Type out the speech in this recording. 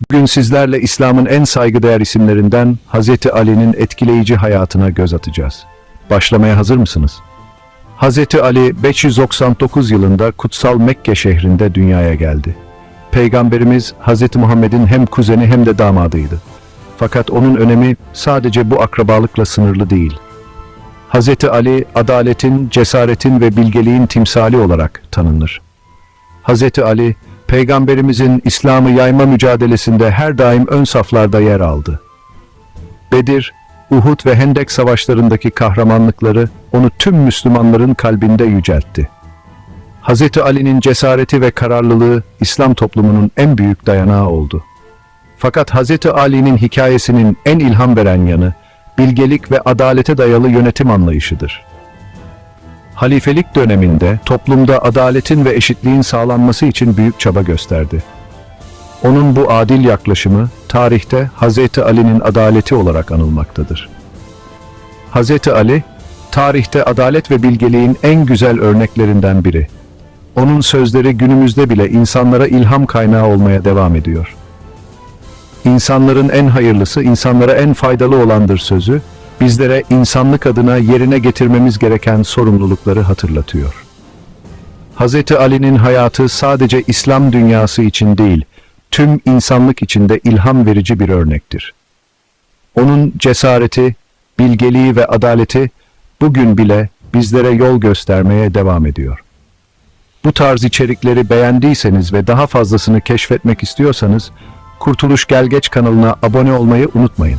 Bugün sizlerle İslam'ın en saygıdeğer isimlerinden Hazreti Ali'nin etkileyici hayatına göz atacağız. Başlamaya hazır mısınız? Hazreti Ali 599 yılında kutsal Mekke şehrinde dünyaya geldi. Peygamberimiz Hazreti Muhammed'in hem kuzeni hem de damadıydı. Fakat onun önemi sadece bu akrabalıkla sınırlı değil. Hazreti Ali adaletin, cesaretin ve bilgeliğin timsali olarak tanınır. Hazreti Ali, Peygamberimizin İslam'ı yayma mücadelesinde her daim ön saflarda yer aldı. Bedir, Uhud ve Hendek savaşlarındaki kahramanlıkları onu tüm Müslümanların kalbinde yüceltti. Hazreti Ali'nin cesareti ve kararlılığı İslam toplumunun en büyük dayanağı oldu. Fakat Hazreti Ali'nin hikayesinin en ilham veren yanı, bilgelik ve adalete dayalı yönetim anlayışıdır. Halifelik döneminde toplumda adaletin ve eşitliğin sağlanması için büyük çaba gösterdi. Onun bu adil yaklaşımı tarihte Hazreti Ali'nin adaleti olarak anılmaktadır. Hazreti Ali, tarihte adalet ve bilgeliğin en güzel örneklerinden biri. Onun sözleri günümüzde bile insanlara ilham kaynağı olmaya devam ediyor. İnsanların en hayırlısı, insanlara en faydalı olandır sözü, bizlere insanlık adına yerine getirmemiz gereken sorumlulukları hatırlatıyor. Hz. Ali'nin hayatı sadece İslam dünyası için değil, tüm insanlık için de ilham verici bir örnektir. Onun cesareti, bilgeliği ve adaleti bugün bile bizlere yol göstermeye devam ediyor. Bu tarz içerikleri beğendiyseniz ve daha fazlasını keşfetmek istiyorsanız, Kurtuluş Gelgeç kanalına abone olmayı unutmayın.